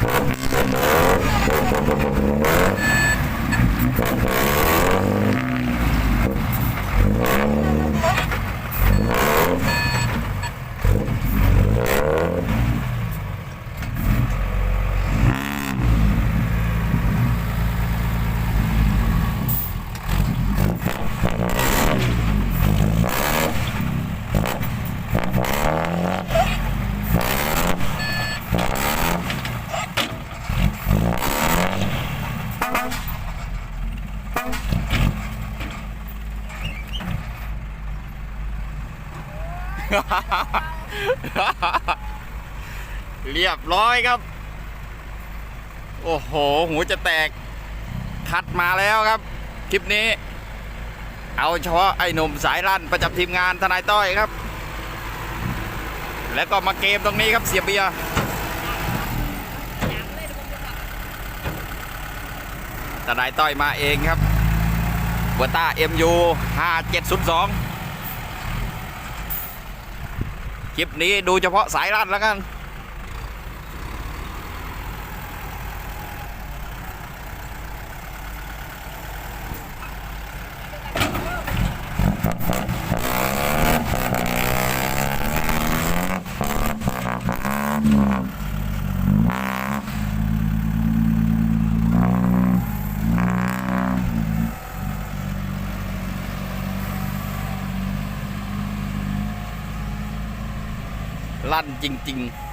Thank you. เรียบร้อยครับ โอ้โหหูจะแตก คัดมาแล้วครับ คลิปนี้ เอาเฉพาะไอ้หนุ่มสายลั่นประจำทีมงานทนายต้อยครับ แล้วก็มาเกมตรงนี้ครับเสียเบียทนายต้อยมาเองครับเวอร์ต้า MU 5702 คลิปนี้ดูเฉพาะสายลั่นแล้วกัน ลั่นจริง ๆ